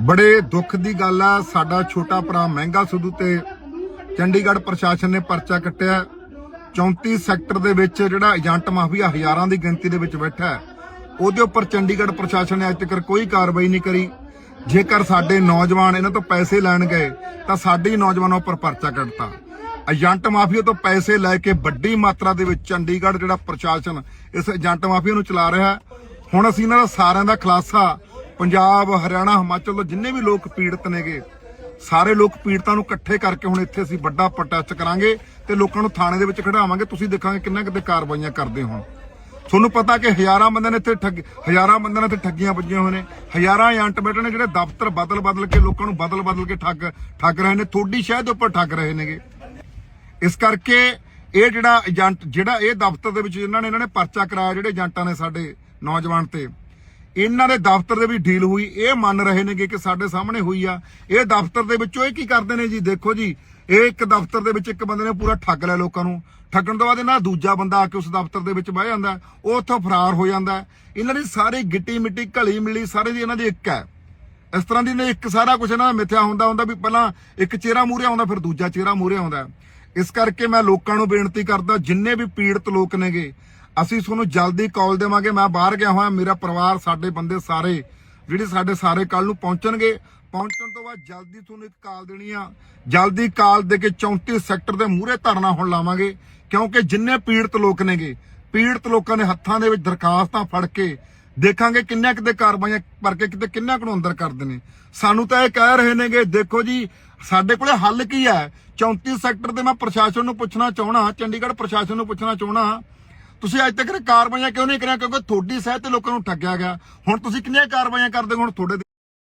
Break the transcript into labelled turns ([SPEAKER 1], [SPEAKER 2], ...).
[SPEAKER 1] ਬੜੇ ਦੁੱਖ ਦੀ ਗੱਲ ਆ। ਸਾਡਾ ਛੋਟਾ ਭਰਾ ਮਹਿੰਗਾ ਸਿੱਧੂ ਤੇ ਚੰਡੀਗੜ੍ਹ ਪ੍ਰਸ਼ਾਸਨ ਨੇ ਪਰਚਾ ਕੱਟਿਆ। 34 ਸੈਕਟਰ ਦੇ ਵਿੱਚ ਜਿਹੜਾ ਏਜੰਟ ਮਾਫੀਆ ਹਜ਼ਾਰਾਂ ਦੀ ਗਿਣਤੀ ਦੇ ਵਿੱਚ ਬੈਠਾ ਹੈ। ਉਹਦੇ ਉੱਪਰ ਚੰਡੀਗੜ੍ਹ ਪ੍ਰਸ਼ਾਸਨ ਨੇ ਅੱਜ ਤੱਕ ਕੋਈ ਕਾਰਵਾਈ ਨਹੀਂ ਕਰੀ। ਜੇਕਰ ਸਾਡੇ ਨੌਜਵਾਨ ਇਹਨਾਂ ਤੋਂ ਪੈਸੇ ਲੈਣ ਗਏ, ਤਾਂ ਸਾਡੇ ਹੀ ਨੌਜਵਾਨਾਂ ਉੱਪਰ ਪਰਚਾ ਕੱਟਤਾ। ਏਜੰਟ ਮਾਫੀਆ ਤੋਂ ਪੈਸੇ ਲੈ ਕੇ ਵੱਡੀ ਮਾਤਰਾ ਦੇ ਵਿੱਚ ਚੰਡੀਗੜ੍ਹ ਜਿਹੜਾ ਪ੍ਰਸ਼ਾਸਨ ਇਸ ਏਜੰਟ ਮਾਫੀਆ ਨੂੰ ਚਲਾ ਰਿਹਾ ਹੁਣ ਅਸੀਂ ਇਹਨਾਂ ਦਾ ਸਾਰਿਆਂ ਦਾ ਖੁਲਾਸਾ ਪੰਜਾਬ, ਹਰਿਆਣਾ, ਹਿਮਾਚਲ ਜਿੰਨੇ ਵੀ ਲੋਕ ਪੀੜਤ ਨੇਗੇ, ਸਾਰੇ ਲੋਕ ਪੀੜਤਾਂ ਨੂੰ ਇਕੱਠੇ ਕਰਕੇ ਹੁਣ ਇੱਥੇ ਅਸੀਂ ਵੱਡਾ ਪ੍ਰੋਟੈਸਟ ਕਰਾਂਗੇ ਤੇ ਲੋਕਾਂ ਨੂੰ ਥਾਣੇ ਦੇ ਵਿੱਚ ਖੜਾਵਾਂਗੇ। ਤੁਸੀਂ ਦੇਖਾਂਗੇ ਕਿੰਨਾ ਕਿਤੇ ਕਾਰਵਾਈਆਂ ਕਰਦੇ ਹੋ ਤੁਹਾਨੂੰ ਪਤਾ ਕਿ ਹਜ਼ਾਰਾਂ ਬੰਦਿਆਂ ਨੇ ਇੱਥੇ ਠੱਗ, ਹਜ਼ਾਰਾਂ ਬੰਦਿਆਂ ਨੇ ਇੱਥੇ ਠੱਗੀਆਂ ਵੱਜੀਆਂ ਹੋਏ ਨੇ। ਹਜ਼ਾਰਾਂ ਏਜੰਟ ਬੈਠੇ ਨੇ ਜਿਹੜੇ ਦਫ਼ਤਰ ਬਦਲ ਬਦਲ ਕੇ ਲੋਕਾਂ ਨੂੰ ਬਦਲ ਬਦਲ ਕੇ ਠੱਗ ਠੱਗ ਰਹੇ ਨੇ ਥੋੜੀ ਸ਼ਹਿਰ ਦੇ ਉੱਪਰ ਠੱਗ ਰਹੇ ਨੇਗੇ। ਇਸ ਕਰਕੇ ਇਹ ਜਿਹੜਾ ਏਜੰਟ, ਜਿਹੜਾ ਇਹ ਦਫ਼ਤਰ ਦੇ ਵਿੱਚ ਇਹਨਾਂ ਨੇ ਇਹਨਾਂ ਨੇ ਪਰਚਾ ਕਰਾਇਆ, ਜਿਹੜੇ ਏਜੰਟਾਂ ਨੇ ਸਾਡੇ ਨੌਜਵਾਨ ਤੇ ਇਹਨਾਂ ਦੇ ਦਫ਼ਤਰ ਦੇ ਵੀ ਡੀਲ ਹੋਈ, ਇਹ ਮੰਨ ਰਹੇ ਨੇਗੇ ਕਿ ਸਾਡੇ ਸਾਹਮਣੇ ਹੋਈ ਆ। ਇਹ ਦਫ਼ਤਰ ਦੇ ਵਿੱਚੋਂ ਇਹ ਕੀ ਕਰਦੇ ਨੇ ਜੀ? ਦੇਖੋ ਜੀ, ਇਹ ਇੱਕ ਦਫ਼ਤਰ ਦੇ ਵਿੱਚ ਇੱਕ ਬੰਦੇ ਨੇ ਪੂਰਾ ਠੱਗ ਲਿਆ ਲੋਕਾਂ ਨੂੰ। ਠੱਗਣ ਤੋਂ ਬਾਅਦ ਇਹਨਾਂ ਦੂਜਾ ਬੰਦਾ ਆ ਕੇ ਉਸ ਦਫ਼ਤਰ ਦੇ ਵਿੱਚ ਬਹਿ ਜਾਂਦਾ, ਉਹ ਉੱਥੋਂ ਫਰਾਰ ਹੋ ਜਾਂਦਾ। ਇਹਨਾਂ ਦੀ ਸਾਰੀ ਗਿੱਟੀ ਮਿੱਟੀ, ਘਲੀ ਮਿਲੀ ਸਾਰੇ ਦੀ ਇਹਨਾਂ ਦੀ ਇੱਕ ਹੈ। ਇਸ ਤਰ੍ਹਾਂ ਦੀ ਨੇ ਇੱਕ ਸਾਰਾ ਕੁਝ ਇਹਨਾਂ ਦਾ ਮਿੱਥਿਆ ਹੁੰਦਾ ਹੁੰਦਾ ਵੀ ਪਹਿਲਾਂ ਇੱਕ ਚਿਹਰਾ ਮੂਹਰੇ ਆਉਂਦਾ, ਫਿਰ ਦੂਜਾ ਚਿਹਰਾ ਮੂਹਰੇ ਆਉਂਦਾ। ਇਸ ਕਰਕੇ ਮੈਂ ਲੋਕਾਂ ਨੂੰ ਬੇਨਤੀ ਕਰਦਾ, ਜਿੰਨੇ ਵੀ ਪੀੜਤ ਲੋਕ ਨੇਗੇ ਅਸੀਂ ਤੁਹਾਨੂੰ ਜਲਦੀ ਕਾਲ ਦੇਵਾਂਗੇ, ਮੈਂ ਬਾਹਰ ਗਿਆ ਹੋਇਆ, ਮੇਰਾ ਪਰਿਵਾਰ, ਸਾਡੇ ਬੰਦੇ ਸਾਰੇ, ਜਿਹੜੇ ਸਾਡੇ ਸਾਰੇ ਕੱਲ ਨੂੰ ਪਹੁੰਚਣਗੇ। ਪਹੁੰਚਣ ਤੋਂ ਬਾਅਦ ਜਲਦੀ ਤੁਹਾਨੂੰ ਇੱਕ ਕਾਲ ਦੇਣੀ ਆ। ਜਲਦੀ ਕਾਲ ਦੇ ਕੇ 34 ਸੈਕਟਰ ਦੇ ਮੂਹਰੇ ਧਰਨਾ ਹੁਣ ਲਾਵਾਂਗੇ, ਕਿਉਂਕਿ ਜਿੰਨੇ ਪੀੜਤ ਲੋਕ ਨੇਗੇ, ਪੀੜਤ ਲੋਕਾਂ ਨੇ ਹੱਥਾਂ ਦੇ ਵਿੱਚ ਦਰਖਾਸਤਾਂ ਫੜ ਕੇ ਦੇਖਾਂਗੇ ਕਿੰਨੇ ਕਿਤੇ ਕਾਰਵਾਈਆਂ ਕਰਕੇ ਕਿਤੇ ਕਿੰਨਾ ਕੁ ਨੂੰ ਅੰਦਰ ਕਰਦੇ ਨੇ। ਸਾਨੂੰ ਤਾਂ ਇਹ ਕਹਿ ਰਹੇ ਨੇਗੇ, ਦੇਖੋ ਜੀ, ਸਾਡੇ ਕੋਲੇ ਹੱਲ ਕੀ ਹੈ? 34 ਸੈਕਟਰ ਤੇ ਮੈਂ ਪ੍ਰਸ਼ਾਸਨ ਨੂੰ ਪੁੱਛਣਾ ਚਾਹਣਾ ਚੰਡੀਗੜ੍ਹ ਪ੍ਰਸ਼ਾਸਨ ਨੂੰ ਪੁੱਛਣਾ ਚਾਹਣਾ ਤੁਸੀਂ ਅੱਜ ਤੱਕ ਕਾਰਵਾਈਆਂ ਕਿਉਂ ਨਹੀਂ ਕਰਿਆ? ਕਿਉਂਕਿ ਤੁਹਾਡੀ ਸਹਿਤ ਤੇ ਲੋਕਾਂ ਨੂੰ ਠੱਗਿਆ ਗਿਆ। ਹੁਣ ਤੁਸੀਂ ਕਿੰਨੀਆਂ ਕਾਰਵਾਈਆਂ ਕਰਦੇ ਹੋ? ਹੁਣ ਤੁਹਾਡੇ